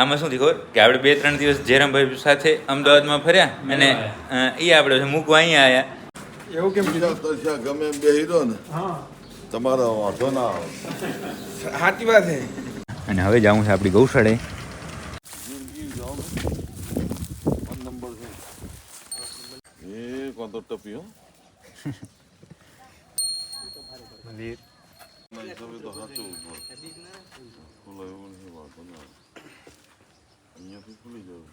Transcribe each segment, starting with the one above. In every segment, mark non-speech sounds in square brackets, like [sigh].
આમાં શું થયું ખબર? કે આપણે બે ત્રણ દિવસ જયરામભાઈ સાથે અમદાવાદમાં ફર્યા અને એ આપણે મૂકવા અહીંયા આવ્યા એવું કેમ બીજા તરસ્યા ગમે એમ બે રહો ને. હા. તમારો વાંધો ના આવે. સાચી વાત છે. અને હવે જાઉં છે આપણી ગૌશાળે. કોણ તો ટપી હો. નહીં તો સાચું ઉપર ખુલ્લો એવું વાંધો ના ખુલી જવું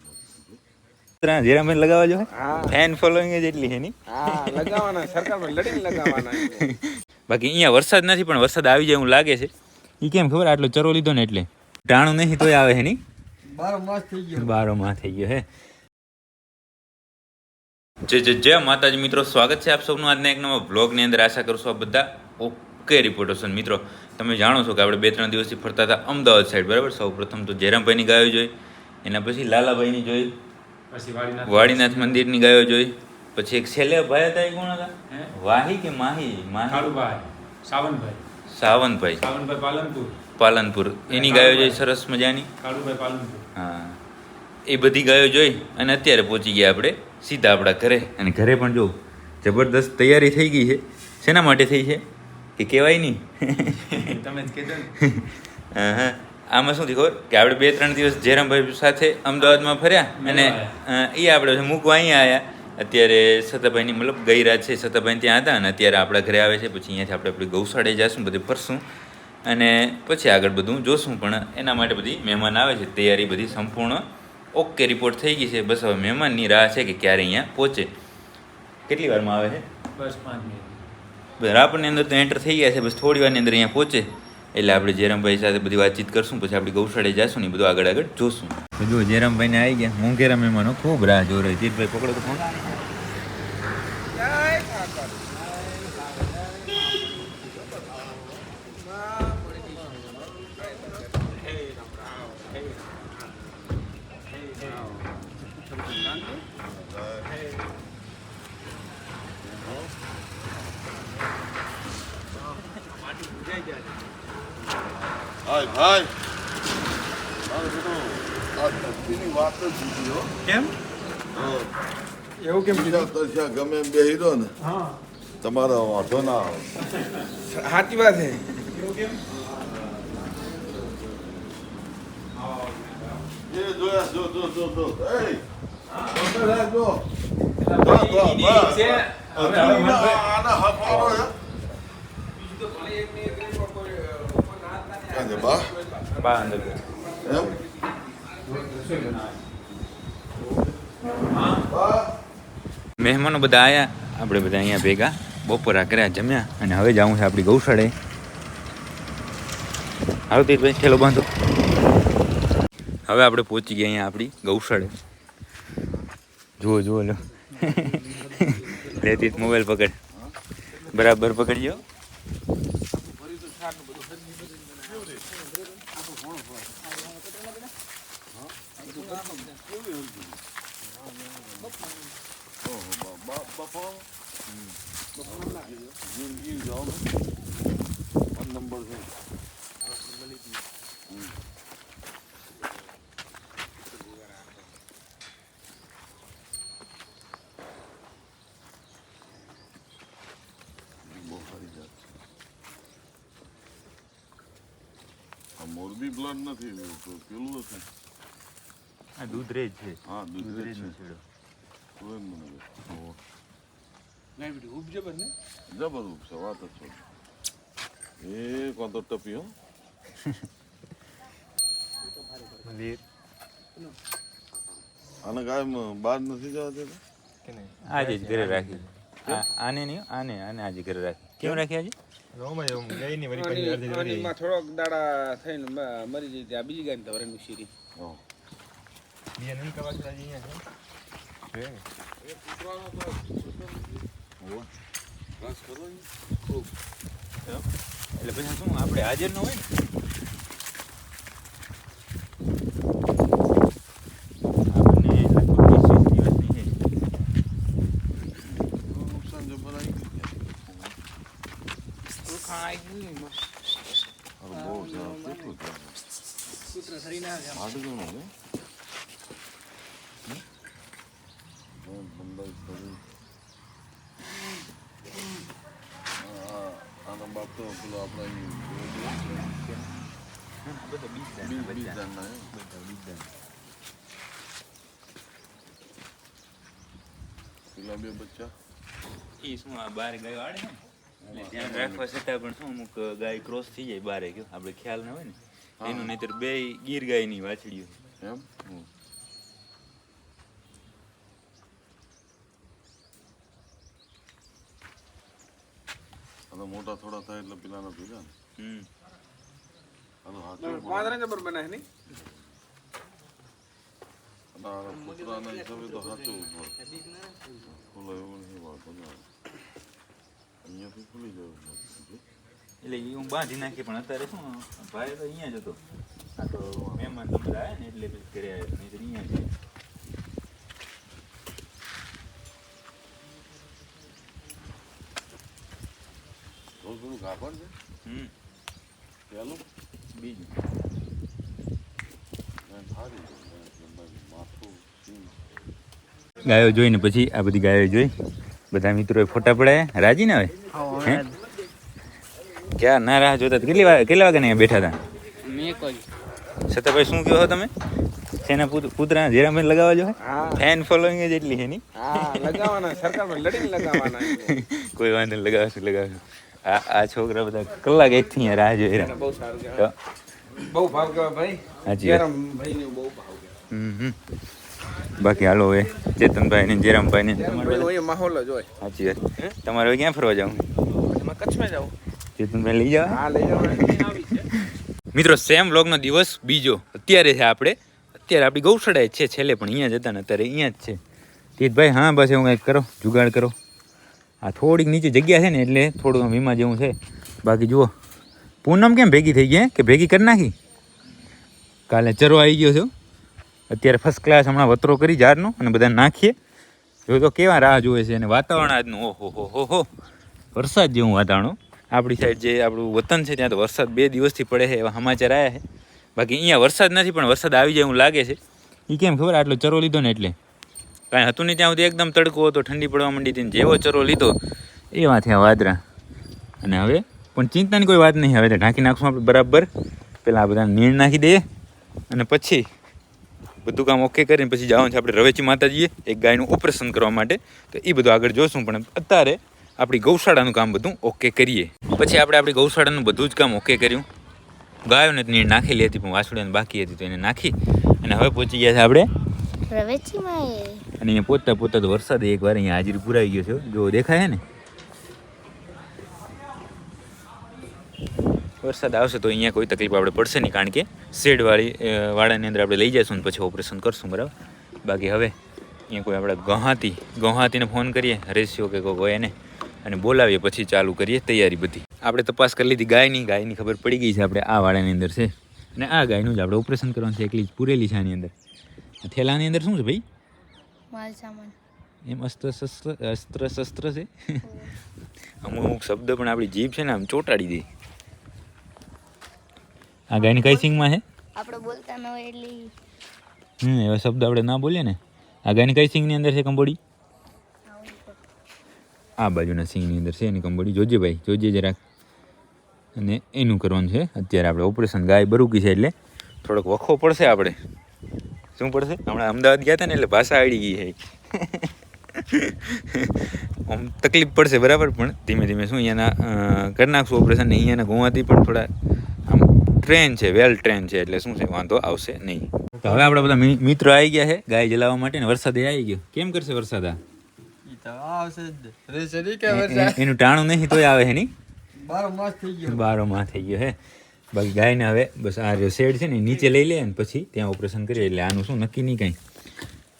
લગાવવા જો ફેન ફોલોઈંગ જ એટલી છે લગાવવાના સરકારમાં લડીને લગાવવાના. [laughs] બાકી અહીંયા વરસાદ નથી પણ વરસાદ આવી જાય એવું લાગે છે. એ કેમ ખબર? આટલો ચરો લીધો ને એટલે. ટાણું નહીં તોય આવે હે બારો બાર માસ થઈ ગયો. બારો માં થઈ ગયો હે. જય જય જય માતાજી મિત્રો સ્વાગત છે આપ સૌનું આજના એક નવા બ્લોગની અંદર. આશા કરું છું આ બધા ઓકે રિપોર્ટર્સ છો મિત્રો. તમે જાણો છો કે આપણે બે ત્રણ દિવસથી ફરતા હતા અમદાવાદ સાઈડ બરાબર? સૌ પ્રથમ તો જયરામભાઈની ગાયો જોઈ. એના પછી લાલાભાઈની જોઈ. પછી વાડીનાથ મંદિરની ગાયો જોઈ. પછી એક છેલ્લે ભાઈ હતા એ કોણ હતા? વાહી કે માહી? માહી. સાવનભાઈ. સાવનભાઈ. સાવનભાઈ પાલનપુર. પાલનપુર. એની ગાયો જોઈ સરસ મજાની? કાળુભાઈ પાલનપુર. હા. એ બધી ગાયો જોઈ અને અત્યારે પહોંચી ગયા આપણે સીધા આપણા ઘરે. અને ઘરે પણ જો જબરદસ્ત તૈયારી થઈ ગઈ છે. શેના માટે થઈ છે? કે કહેવાય નહીં. તમે જ કહેજો [laughs] હા, હા. આમાં શું થયું ખબર? કે આપણે બે ત્રણ દિવસ જયરામભાઈ સાથે અમદાવાદમાં ફર્યા અને એ આપણે મૂકવા અહીંયા આવ્યા. અત્યારે સતાભાઈની મતલબ ગઈ રાત છે સતાભાઈ ત્યાં હતા અને અત્યારે આપણા ઘરે આવે છે. પછી અહીંયાથી આપણે આપણી ગૌશાળે જઈશું બધે ફરશું. અને પછી આગળ બધું જોશું પણ એના માટે બધી મહેમાન આવે છે. તૈયારી બધી સંપૂર્ણ ઓકે રિપોર્ટ થઈ ગઈ છે. બસ હવે મહેમાનની રાહ છે કે ક્યારે અહીંયા પહોંચે. કેટલી વારમાં આવે છે? બસ પાંચ મિનિટ. બસ આપણને અંદર તો એન્ટર થઈ ગયા છે. બસ થોડી વારની અંદર અહીંયા પહોંચે. એટલે આપણે જયરામભાઈ સાથે બધી વાતચીત કરશું, પછી આપણે ગૌશાળે જઈશું ને બધું આગળ આગળ જોશું. જો જયરામભાઈને આવી ગયા મોંઘેરા મહેમાનો, ખૂબ રાહ જો રહી જીતભાઈ પકડો તો ફોન ભાઈ આ ધરતીની વાત જ જુદી હો. કેમ? એવું કેમ બીજા તરસ્યા ગમે એમ બે હીરો ને તમારો વાંધો ના આવે. સાચી વાત છે. એ જોયા જો જો જો જો. એ અંદર આ જો જો. જો હે બા બા અંદર એમ મહેમાનો બધા આવ્યા આપણે બધા અહીંયા ભેગા બપોરા કર્યા જમ્યા અને હવે જવું છે આપણી ગૌશાળે. હાલો તીરભાઈ ઠેલો બાંધો. હવે આપણે પહોંચી ગયા અહીંયા આપણી ગૌશાળે. જુઓ જુઓ લો. [laughs] લે તીર્થ મોબાઈલ પકડ. બરાબર પકડજો જિંદગી જાઓ ને ફોન નંબર છે બહુ સારી જાત છે આ મોરબી બ્લડ નથી તો પેલું નથી આ દૂધ રેજ છે હા દૂધ જ છે મને લાગે. ખૂબ જબર ને જબર છે વાત જ છોડ એ કોણ તો ટપી હો આને કાયમ બહાર નથી જવા દેતા આજે જ ઘરે રાખી આને નહીં આને આને આજે ઘરે રાખી કેમ રાખી આજે થોડોક દાડા થઈને મરી જઈ ત્યાં બીજી ગાયને ધવરાની શીરી હા. હોવે. બસ કરો. એટલે પછી શું આપણે હાજર ન હોય ને આપણને લગભગ વીસ દિવસની છે બહુ નુકસાન જબર આવી ગયું અરે બહુ સરસ કેટલું સરસ. આઠ જણો છે હા, બંધાઈ કરી. આ- આ- આનો બાપ તો પેલો આપણે પેલા બે બચ્ચા એ શું આ બાર ગાયો આડે ધ્યાન રાખવા છતાં પણ શું અમુક ગાય ક્રોસ થઈ જાય બારે ગયો આપણે ખ્યાલ ના હોય ને. એનું નહીતર બે ગીર ગાયની વાછડીઓ. એમ? તો મોટા થોડા થાય એટલે પેલાના ભેગા ને હમ આ તો હાચું પાંદરા જબર બનાવે નહીં અને આ કૂતરાના હિસાબે તો હાચું ખોલો એવું નહીં વાંધો ના આવે. અહીંયાથી ખુલી જવું બધું. એટલે એ હું બાંધી નાખી પણ અત્યારે શું ભાઈ તો અહીંયા જ હતો. આ તો મહેમાન તમે આવ્યા ને એટલે પછી ઘરે આવ્યા નહીં અહીંયા છે થોડું થોડું કાપડ છે. હમ. પેલું? બીજું. મેં સારી છે. મેં લંબાઈ માથું સિંગ ગાયો જોઈને પછી આ બધી ગાયો જોઈ. બધા મિત્રોએ ફોટા પડાયા. રાજી ને હવે? હે? ક્યાં? ના રાહ જોતા હતા? કેટલી વાર કેટલા વાગે અહીંયા બેઠા હતા? છતાંભાઈ શું કહો છો તમે? શેના પુત- પુતરા જેરાભાઈ લગાવવા જો હા? ફેન ફોલોઈંગ જ એટલી છે ની? હા લગાવવાના સરકારમાં લડીને લગાવવાના. [laughs] કોઈ વાંધો નહીં, લગાવશું લગાવશું. આ આ છોકરા બધા કલાક એક થી રાહ જોઈ રહ્યા. બહુ સારું કહેવાય. બહુ ભાવ કહેવાય ભાઈ. હાજી ભાઈ બહુ ભાવ કહેવાય. હમ હમ. બાકી હાલો હવે ચેતનભાઈ ને જેરામભાઈ ને માહોલ જ હોય. સાચી વાત. તમારે હવે ક્યાં ફરવા જવું કચ્છમાં જાવ ચેતનભાઈ લઈ જાવ હા લઈ જવાના મિત્રો સેમ વ્લોગનો દિવસ બીજો. અત્યારે છે આપણે. અત્યારે આપણી ગૌશાળા છે છેલ્લે પણ અહીંયા જતા ને અત્યારે અહીંયા જ છે. તીતભાઈ હા બસ એવું કંઈક કરો જુગાડ કરો. આ થોડીક નીચે જગ્યા છે ને એટલે થોડું આમ વીમા જેવું છે. બાકી જુઓ, પૂનમ કેમ ભેગી થઈ ગઈ કે ભેગી કરી નાખી? કાલે ચરો આવી ગયો છો અત્યારે ફર્સ્ટ ક્લાસ હમણાં વતરો કરી ઝાડનો અને બધા નાખીએ. જો તો કેવા રાહ જોવે છે અને વાતાવરણ આજનું, ઓહો, હો હો હો. વરસાદ જેવું વાતાવરણ આપણી સાઈડ જે આપણું વતન છે ત્યાં તો વરસાદ બે દિવસથી પડે છે, એવા સમાચાર આવ્યા છે. બાકી અહીંયા વરસાદ નથી, પણ વરસાદ આવી જાય એવું લાગે છે. એ કેમ ખબર? આટલો ચરો લીધો ને એટલે. કાંઈ હતું નહીં ત્યાં સુધી એકદમ તડકો હતો, ઠંડી પડવા માંડી હતી જેવો ચરો લીધો એવા થયા વાદરા. અને હવે, પણ ચિંતાની કોઈ વાત નહીં, હવે તો ઢાંકી નાખશું આપણે બરાબર. પહેલાં આ બધા નીણ નાખી દઈએ અને પછી બધું કામ ઓકે કરીને પછી જવાનું છે આપણે રવેચી માતાજીએ, એક ગાયનું ઓપરેશન કરવા માટે. તો એ બધું આગળ જોશું, પણ અત્યારે આપણી ગૌશાળાનું કામ બધું ઓકે કરીએ. પછી આપણે આપણી ગૌશાળાનું બધું જ કામ ઓકે કર્યું. ગાયોને નીણ નાખેલી હતી, પણ વાસુડાને બાકી હતી તો એને નાખી. અને હવે પહોંચી ગયા છે આપણે અને અહીંયા પોતા પોતા તો વરસાદ એકવાર અહીંયા હાજરી પુરાઈ ગયો છે જો દેખાય ને? વરસાદ આવશે તો અહીંયા કોઈ તકલીફ આપણે પડશે નહીં, કારણ કે શેડવાળી વાળાની અંદર આપણે લઈ જઈશું પછી ઓપરેશન કરશું, બરાબર? બાકી હવે અહીંયા કોઈ આપણે ગહાતી ગહાતીને ફોન કરીએ હરેશિયો કે કોઈ એને, અને બોલાવીએ, પછી ચાલુ કરીએ તૈયારી બધી. આપણે તપાસ કરી લીધી ગાયની ગાયની ખબર પડી ગઈ છે આપણે આ વાળાની અંદર છે. અને આ ગાયનું જ આપણે ઓપરેશન કરવાનું છે, એકલી જ પૂરેલી છે આની અંદર. થેલાની અંદર શું છે ભાઈ? માલ સામાન. એમ અસ્ત્ર શસ્ત્ર અસ્ત્ર શસ્ત્ર છે અમુક અમુક શબ્દ પણ આપણી જીભ છે ને આમ ચોંટાડી દે. આ ગાયની કઈ સિંગમાં છે? આપણે બોલતા ન હોય એટલે હમ એવા શબ્દ આપણે ના બોલીએ ને. આ ગાયની કઈ સિંગની અંદર છે કંબોડી? આ બાજુના સિંગની અંદર છે એની કંબોડી. જોજે ભાઈ જોજે જરાક. અને એનું કરવાનું છે. અત્યારે આપણે ઓપરેશન ગાય બરુકી છે એટલે થોડોક વખો પડશે આપણે. શું પડશે? હમણાં અમદાવાદ ગયા હતા ને એટલે ભાષા આવડી ગઈ છે. આમ તકલીફ પડશે બરાબર પણ ધીમે ધીમે શું અહીંયાના કરી નાખશું ઓપરેશન ને અહીંયાના ગોવાથી પણ થોડા આમ ટ્રેન છે વેલ ટ્રેન છે એટલે શું છે વાંધો આવશે નહીં. તો હવે આપણા બધા મિત્રો આવી ગયા છે ગાય જલાવવા માટે ને વરસાદ આવી ગયો. કેમ કરશે વરસાદ આ? એનું ટાણું નહીં તોય આવે છે નહીં? બારો માસ થઈ ગયો. બારો માસ થઈ ગયો હે બાકી ગાયને હવે બસ આ રહ્યો શેડ છે ને નીચે લઈ લે ને પછી ત્યાં ઓપરેશન કરીએ એટલે આનું શું નક્કી નહીં કાંઈ.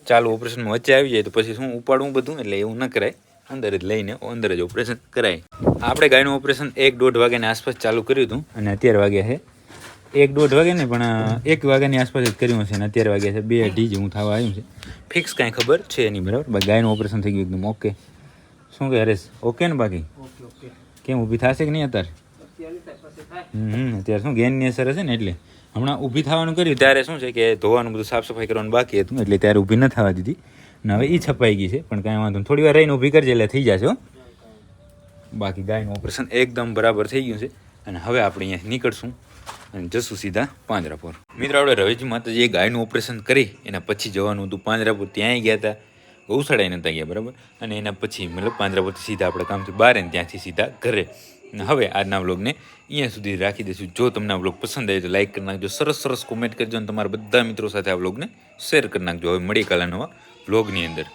ચાલુ ઓપરેશનમાં વચ્ચે આવી જાય તો પછી શું ઉપાડવું બધું એટલે એવું ન કરાય. અંદર જ લઈને અંદર જ ઓપરેશન કરાય. આપણે ગાયનું ઓપરેશન એક દોઢ વાગ્યાની આસપાસ ચાલુ કર્યું હતું અને અત્યારે વાગ્યા છે. એક દોઢ વાગે ને પણ એક વાગ્યાની આસપાસ જ કર્યું હશે અને અત્યારે વાગ્યા છે. બે અઢી જેવું થવા આવ્યું છે. ફિક્સ કાંઈ ખબર છે નહીં બરાબર? બાકી ગાયનું ઓપરેશન થઈ ગયું એકદમ ઓકે. શું કે હરેશ? ઓકે ને બાકી? કેમ ઊભી થશે કે નહીં અત્યારે? હમ અત્યારે શું ગેનની અસર હશે ને એટલે. હમણાં ઊભી થવાનું કર્યું, ત્યારે શું છે કે ધોવાનું બધું સાફ સફાઈ કરવાનું બાકી હતું, એટલે ત્યારે ઊભી ન થવા દીધી. ને હવે એ છપાઈ ગઈ છે, પણ કાંઈ વાંધો થોડી વાર રહીને ઊભી કરજે એટલે થઈ જશે બાકી ગાયનું ઓપરેશન એકદમ બરાબર થઈ ગયું છે. અને હવે આપણે અહીંયા નીકળશું અને જશું સીધા પાંજરાપુર. મિત્રો, આપણે રવેજી માતાજીએ ગાયનું ઓપરેશન કરી, એના પછી જવાનું હતું પાંજરાપુર. ત્યાંય ગયા હતા ગૌશાળાએ નહોતા ગયા, બરાબર? અને એના પછી મતલબ પાંજરાપુરથી સીધા આપણે કામથી બહાર અને ત્યાંથી સીધા ઘરે. હવે આજના વ્લોગને અહીંયા સુધી રાખી દઈશું. જો તમને આ વ્લોગ પસંદ આવે તો લાઈક કરી નાખજો. સરસ સરસ કોમેન્ટ કરજો અને તમારા બધા મિત્રો સાથે આ વ્લોગને શેર કરી નાખજો. હવે મળી કાલે નવા વ્લોગની અંદર.